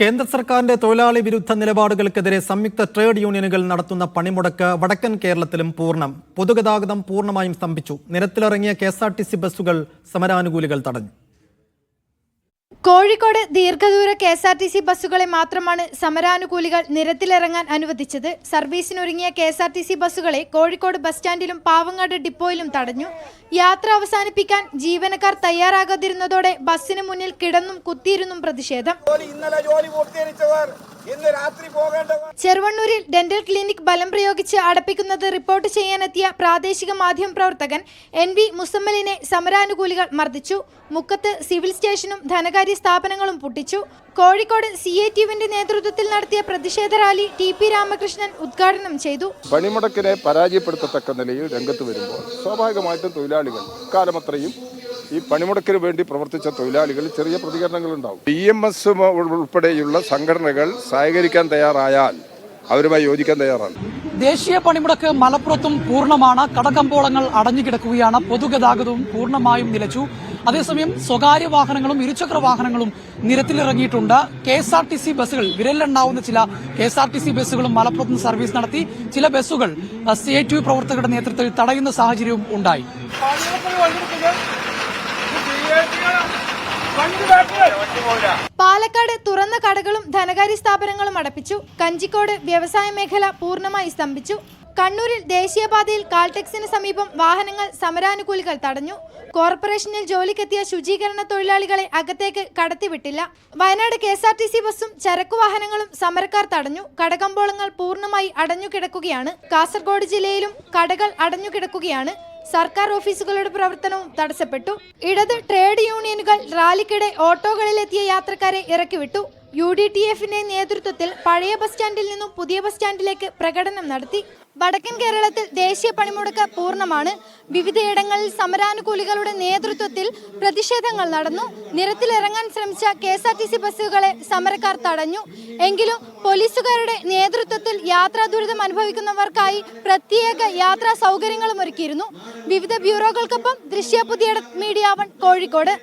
കേന്ദ്ര സർക്കാരിന്റെ തൊഴിലാളി വിരുദ്ധ നിലപാടുകൾക്കെതിരെ സംയുക്ത ട്രേഡ് യൂണിയനുകൾ നടത്തുന്ന പണിമുടക്ക് വടക്കൻ കേരളത്തിലും പൂർണം. പൊതുഗതാഗതം പൂർണമായും സ്തംഭിച്ചു. നിരത്തിലിറങ്ങിയ കെ ബസ്സുകൾ സമരാനുകൂലികൾ തടഞ്ഞു. കോഴിക്കോട് ദീർഘദൂര K S R T C ബസ്സുകളെ മാത്രമാണ് സമരാനുകൂലികൾ നിരത്തിലിറങ്ങാൻ അനുവദിച്ചത്. സർവീസിനൊരുങ്ങിയ K S R T C ബസ്സുകളെ Kozhikode bus സ്റ്റാൻഡിലും പാവങ്ങാട് ഡിപ്പോയിലും തടഞ്ഞു. യാത്ര അവസാനിപ്പിക്കാൻ ജീവനക്കാർ തയ്യാറാകാതിരുന്നതോടെ ബസ്സിന് മുന്നിൽ കിടന്നും കുത്തിയിരുന്നും പ്രതിഷേധം. ഇന്ന് രാത്രി ചെറുവണ്ണൂരിൽ ഡെന്റൽ ക്ലിനിക് ബലം പ്രയോഗിച്ച് അടപ്പിക്കുന്നത് റിപ്പോർട്ട് ചെയ്യാനെത്തിയ പ്രാദേശിക മാധ്യമ പ്രവർത്തകൻ എൻ വി മുസമ്മലിനെ സമരാനുകൂലികൾ മർദ്ദിച്ചു. മുക്കത്ത് സിവിൽ സ്റ്റേഷനും ധനകാര്യ സ്ഥാപനങ്ങളും പൊട്ടിച്ചു. കോഴിക്കോട് സി എ ടിയുവിന്റെ നേതൃത്വത്തിൽ നടത്തിയ പ്രതിഷേധ റാലി ടി പി രാമകൃഷ്ണൻ ഉദ്ഘാടനം ചെയ്തു. പണിമുടക്കിനെ പരാജയപ്പെടുത്തത്തക്ക നിലയിൽ രംഗത്ത് വരുമ്പോൾ സ്വാഭാവികമായിട്ടും തൊഴിലാളികൾ കാലമത്രയും ഈ പണിമുടക്കിന് വേണ്ടി പ്രവർത്തിച്ച തൊഴിലാളികൾ ചെറിയ പ്രതികരണങ്ങൾ ഉണ്ടാവും ഡി എം എസ് ഉൾപ്പെടെയുള്ള സംഘടനകൾ സഹകരിക്കാൻ തയ്യാറായാൽ അവരുമായി യോജിക്കാൻ തയ്യാറാണ്. ദേശീയ പണിമുടക്ക് മലപ്പുറത്തും പൂർണമാണ്. കടകമ്പോളങ്ങൾ അടഞ്ഞുകിടക്കുകയാണ് പൊതുഗതാഗതവും പൂർണമായും നിലച്ചു. അതേസമയം സ്വകാര്യ വാഹനങ്ങളും ഇരുചക്ര വാഹനങ്ങളും നിരത്തിലിറങ്ങിയിട്ടുണ്ട്. K S R T C ബസ്സുകൾ വിരലിലുണ്ടാവുന്ന ചില K S R T C ബസ്സുകളും മലപ്പുറത്ത് സർവീസ് നടത്തി. ചില ബസ്സുകൾ സി ഐ ടി പ്രവർത്തകരുടെ നേതൃത്വത്തിൽ തടയുന്ന സാഹചര്യവും ഉണ്ടായി. പാലക്കാട് തുറന്ന കടകളും ധനകാര്യ സ്ഥാപനങ്ങളും അടപ്പിച്ചു. കഞ്ചിക്കോട് വ്യവസായ മേഖല പൂർണമായി സ്തംഭിച്ചു. കണ്ണൂരിൽ ദേശീയപാതയിൽ കാൽടെക്സിന് സമീപം വാഹനങ്ങൾ സമരാനുകൂലികൾ തടഞ്ഞു. കോർപ്പറേഷനിൽ ജോലിക്കെത്തിയ ശുചീകരണ തൊഴിലാളികളെ അകത്തേക്ക് കടത്തിവിട്ടില്ല. Wayanad K S R T C ബസ്സും ചരക്കു വാഹനങ്ങളും സമരക്കാർ തടഞ്ഞു. കടകമ്പോളങ്ങൾ പൂർണമായി അടഞ്ഞുകിടക്കുകയാണ്. കാസർഗോഡ് ജില്ലയിലും കടകൾ അടഞ്ഞുകിടക്കുകയാണ്. സർക്കാർ ഓഫീസുകളുടെ പ്രവർത്തനവും തടസ്സപ്പെട്ടു. ഇടത് ട്രേഡ് യൂണിയനുകൾ റാലിക്കിടെ ഓട്ടോകളിലെത്തിയ യാത്രക്കാരെ ഇറക്കിവിട്ടു. യു ഡി ടി എഫിന്റെ നേതൃത്വത്തിൽ പഴയ ബസ് സ്റ്റാൻഡിൽ നിന്നും പുതിയ ബസ് സ്റ്റാൻഡിലേക്ക് പ്രകടനം നടത്തി. വടക്കൻ കേരളത്തിൽ ദേശീയ പണിമുടക്ക് പൂർണമാണ്. വിവിധയിടങ്ങളിൽ സമരാനുകൂലികളുടെ നേതൃത്വത്തിൽ പ്രതിഷേധങ്ങൾ നടന്നു. നിരത്തിലിറങ്ങാൻ ശ്രമിച്ച K S R T C ബസ്സുകളെ സമരക്കാർ തടഞ്ഞു. എങ്കിലും പോലീസുകാരുടെ നേതൃത്വത്തിൽ യാത്രാ ദുരിതം അനുഭവിക്കുന്നവർക്കായി പ്രത്യേക യാത്രാ സൗകര്യങ്ങളും ഒരുക്കിയിരുന്നു. വിവിധ ബ്യൂറോകൾക്കൊപ്പം ദൃശ്യ പുതിയ മീഡിയ വൺ കോഴിക്കോട്.